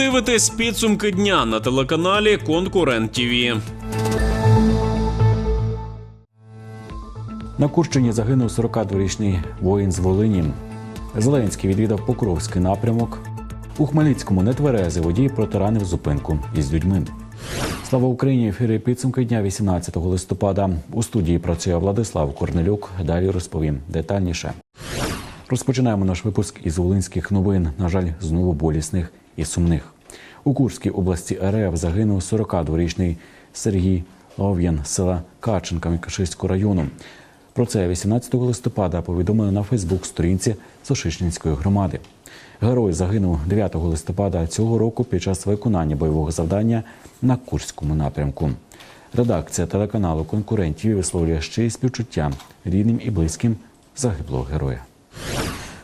дивитесь підсумки дня на телеканалі Конкурент ТІВІ. На Курщині загинув 42-річний воїн з Волині. Зеленський відвідав Покровський напрямок. У Хмельницькому нетверезий водій протаранив зупинку із людьми. Слава Україні! Ефірі підсумки дня 18 листопада. У студії працює Владислав Корнелюк. Далі розповім детальніше. Розпочинаємо наш випуск із волинських новин. На жаль, знову болісних і сумних. У Курській області РФ загинув 42-річний Сергій Лов'ян з села Каченка Микашиського району. Про це 18 листопада повідомили на Фейсбук-сторінці Сошишнінської громади. Герой загинув 9 листопада цього року під час виконання бойового завдання на Курському напрямку. Редакція телеканалу конкурентів висловлює ще й співчуття рідним і близьким загиблого героя.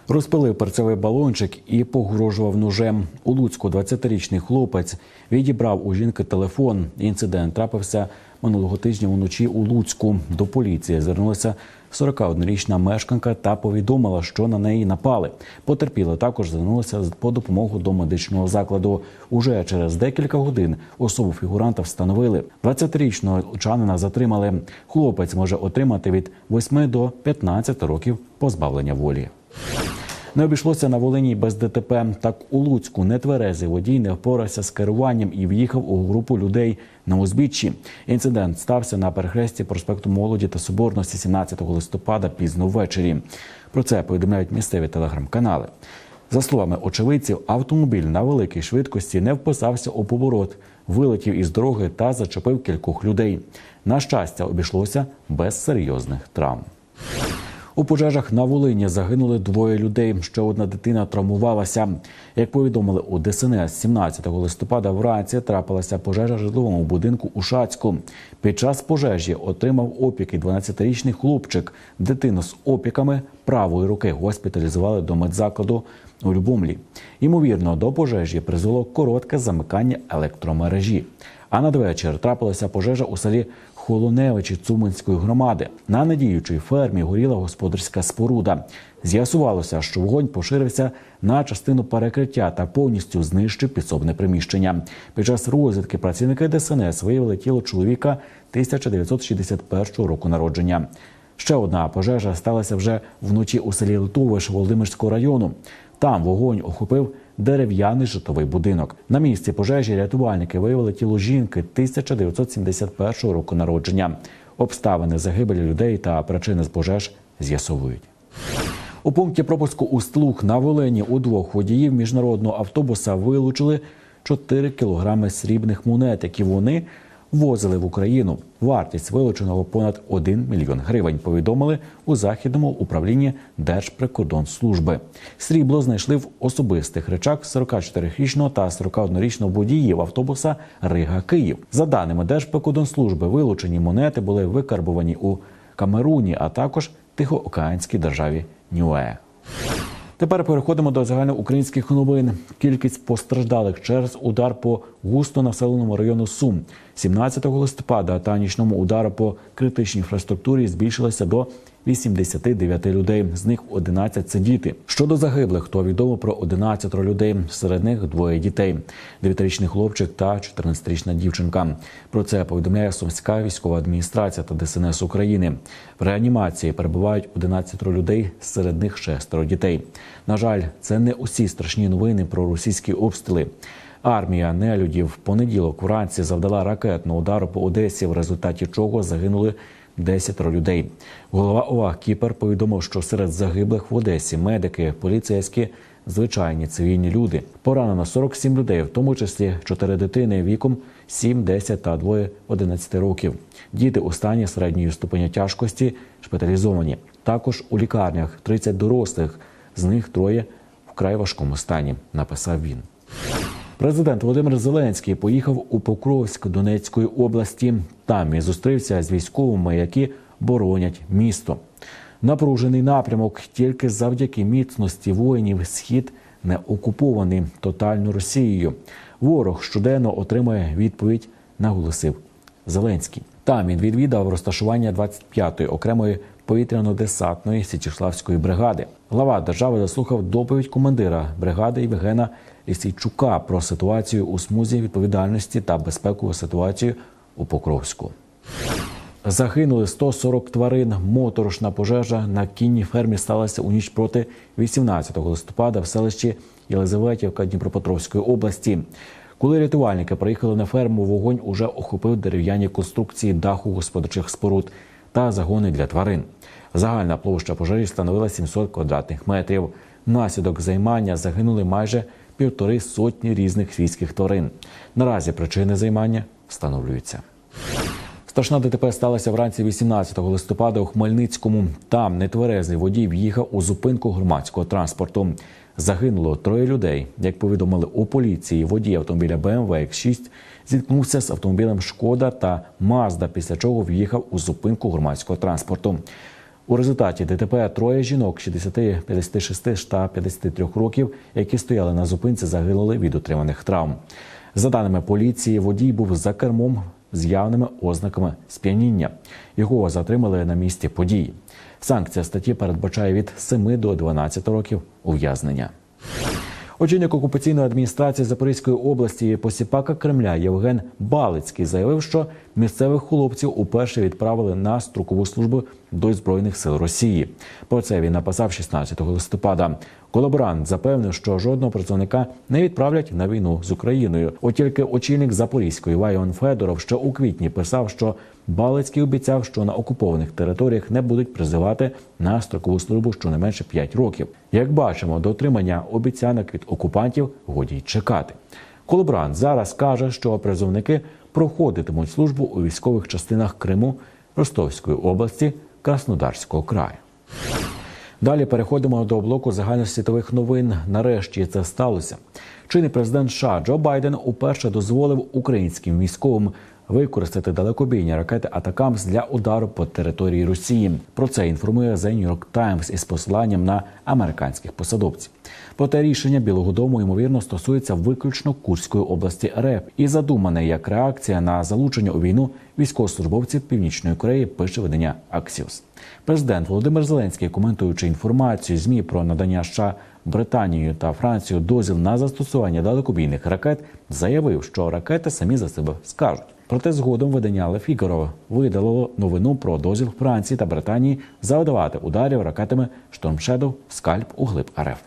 Розпилив перцевий балончик і погрожував ножем. У Луцьку 20-річний хлопець відібрав у жінки телефон. Інцидент трапився минулого тижня вночі у Луцьку. До поліції звернулася 41-річна мешканка та повідомила, що на неї напали. Потерпіла також звернулася по допомогу до медичного закладу. Уже через декілька годин особу фігуранта встановили. 20-річного лучанина затримали. Хлопець може отримати від 8 до 15 років позбавлення волі. Не обійшлося на Волині без ДТП. Так у Луцьку нетверезий водій не впорався з керуванням і в'їхав у групу людей на узбіччі. Інцидент стався на перехресті проспекту Молоді та Соборності 17 листопада пізно ввечері. Про це повідомляють місцеві телеграм-канали. За словами очевидців, автомобіль на великій швидкості не вписався у поворот, вилетів із дороги та зачепив кількох людей. На щастя, обійшлося без серйозних травм. У пожежах на Волині загинули двоє людей. Ще одна дитина травмувалася. Як повідомили у ДСНС, 17 листопада вранці трапилася пожежа житловому будинку у Шацьку. Під час пожежі отримав опіки 12-річний хлопчик. Дитину з опіками правої руки госпіталізували до медзакладу у Любомлі. Ймовірно, до пожежі призвело коротке замикання електромережі. А надвечір трапилася пожежа у селі Холоневичі Цуманської громади. На недіючій фермі горіла господарська споруда. З'ясувалося, що вогонь поширився на частину перекриття та повністю знищив підсобне приміщення. Під час розвідки працівники ДСНС виявили тіло чоловіка 1961 року народження. Ще одна пожежа сталася вже вночі у селі Литовиш Володимирського району. Там вогонь охопив дерев'яний житловий будинок. На місці пожежі рятувальники виявили тіло жінки 1971 року народження. Обставини загибелі людей та причини з пожеж з'ясовують. У пункті пропуску у Стлух на Волині у двох водіїв міжнародного автобуса вилучили 4 кілограми срібних монет, які вони ввозили в Україну. Вартість вилученого понад 1 мільйон гривень. Повідомили у західному управлінні Держприкордонслужби. Срібло знайшли в особистих речах 44-річного та 41-річного водіїв автобуса Рига Київ. За даними Держприкордонслужби, вилучені монети були викарбувані у Камеруні, а також Тихоокеанській державі Нюе. Тепер переходимо до загальноукраїнських новин. Кількість постраждалих через удар по густонаселеному району Сум 17 листопада та нічному удару по критичній інфраструктурі збільшилася до 89 людей. З них 11 – це діти. Щодо загиблих, то відомо про 11 людей. Серед них двоє дітей: 9-річний хлопчик та 14-річна дівчинка. Про це повідомляє Сумська військова адміністрація та ДСНС України. В реанімації перебувають 11 людей, серед них шестеро дітей. На жаль, це не усі страшні новини про російські обстріли. Армія нелюдів в понеділок вранці завдала ракетного удару по Одесі, в результаті чого загинули 10 людей. Голова ОВА Кіпер повідомив, що серед загиблих в Одесі медики, поліцейські, звичайні цивільні люди. Поранено 47 людей, в тому числі 4 дитини віком 7, 10 та 2 11 років. Діти у стані середньої ступеня тяжкості шпиталізовані. Також у лікарнях 30 дорослих, з них троє вкрай важкому стані. Написав він. Президент Володимир Зеленський поїхав у Покровськ Донецької області. Там і зустрівся з військовими, які боронять місто. Напружений напрямок тільки завдяки міцності воїнів схід не окупований тотально Росією. Ворог щоденно отримує відповідь, наголосив Зеленський. Там він відвідав розташування 25-ї окремої повітряно-десантної Січеславської бригади. Глава держави заслухав доповідь командира бригади Євгена Лісійчука про ситуацію у смузі відповідальності та безпекову ситуацію у Покровську. Загинули 140 тварин. Моторошна пожежа на кінній фермі сталася у ніч проти 18 листопада в селищі Єлизаветівка Дніпропетровської області. Коли рятувальники приїхали на ферму, вогонь уже охопив дерев'яні конструкції даху господарчих споруд та загони для тварин. Загальна площа пожежі становила 700 квадратних метрів. Внаслідок займання загинули майже півтори сотні різних свійських тварин. Наразі причини займання встановлюються. Страшна ДТП сталася вранці 18 листопада у Хмельницькому. Там нетверезий водій в'їхав у зупинку громадського транспорту. Загинуло троє людей. Як повідомили у поліції, водій автомобіля BMW X6 зіткнувся з автомобілем Шкода та Мазда, після чого в'їхав у зупинку громадського транспорту. У результаті ДТП троє жінок 60, 56 та 53 років, які стояли на зупинці, загинули від отриманих травм. За даними поліції, водій був за кермом з явними ознаками сп'яніння. Його затримали на місці події. Санкція статті передбачає від 7 до 12 років ув'язнення. Очільник окупаційної адміністрації Запорізької області посіпака Кремля Євген Балицький заявив, що місцевих хлопців уперше відправили на строкову службу до збройних сил Росії. Про це він написав 16 листопада. Колаборант запевнив, що жодного працівника не відправлять на війну з Україною. От тільки очільник Запорізької Вайон Федоров, що у квітні писав, що Балицький обіцяв, що на окупованих територіях не будуть призивати на строкову службу щонайменше 5 років. Як бачимо, до отримання обіцянок від окупантів годі й чекати. Колаборант зараз каже, що призовники проходитимуть службу у військових частинах Криму, Ростовської області, Краснодарського краю. Далі переходимо до блоку загальносвітових новин. Нарешті це сталося. Чинний президент США Джо Байден уперше дозволив українським військовим використати далекобійні ракети Атакамс для удару по території Росії. Про це інформує The New York Times із посиланням на американських посадовців. Проте рішення Білого Дому ймовірно стосується виключно Курської області РФ і задумане як реакція на залучення у війну військовослужбовців Північної Кореї. Пише видання Axios. Президент Володимир Зеленський, коментуючи інформацію змі про надання США Британією та Францією дозвіл на застосування далекобійних ракет, заявив, що ракети самі за себе скажуть. Проте згодом видання Le Figaro видалило новину про дозвіл Франції та Британії завдавати ударів ракетами Shadow Скальп у глиб РФ.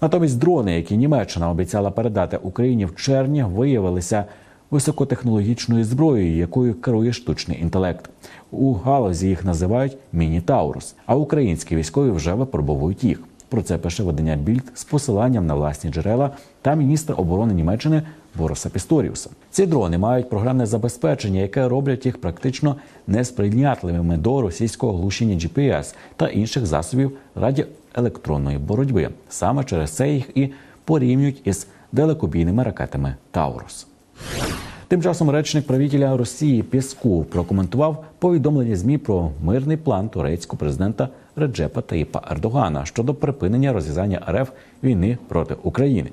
Натомість дрони, які Німеччина обіцяла передати Україні в червні, виявилися високотехнологічною зброєю, якою керує штучний інтелект. У галузі їх називають міні-таурус, а українські військові вже випробовують їх. Про це пише видання Більд з посиланням на власні джерела та міністр оборони Німеччини Бороса Пісторіуса. Ці дрони мають програмне забезпечення, яке роблять їх практично несприйнятливими до російського глушення GPS та інших засобів радіоелектронної боротьби. Саме через це їх і порівнюють із далекобійними ракетами Таурус. Тим часом речник правителя Росії Пєсков прокоментував повідомлення змі про мирний план турецького президента Реджепа Таїпа Ердогана щодо припинення розв'язання РФ війни проти України.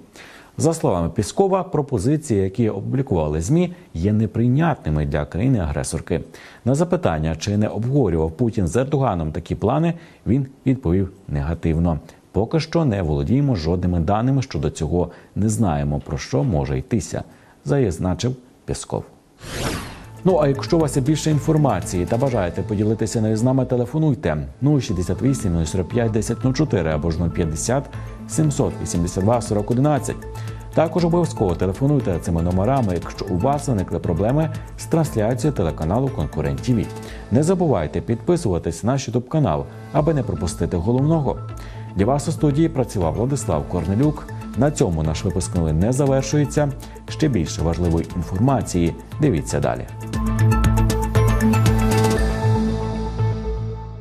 За словами Піскова, пропозиції, які опублікували змі, є неприйнятними для країни-агресорки. На запитання, чи не обговорював Путін з Ердоганом такі плани, він відповів негативно. Поки що не володіємо жодними даними щодо цього, не знаємо про що може йтися, зазначив Пісков. Ну а якщо у вас є більше інформації та бажаєте поділитися нею з нами, телефонуйте 068 045 1004 або ж 050 782 4011. Також обов'язково телефонуйте цими номерами, якщо у вас виникли проблеми з трансляцією телеканалу Конкурент ТВ. Не забувайте підписуватись на наш YouTube канал, аби не пропустити головного. Для вас у студії працював Владислав Корнелюк. На цьому наш випуск не завершується. Ще більше важливої інформації. Дивіться далі.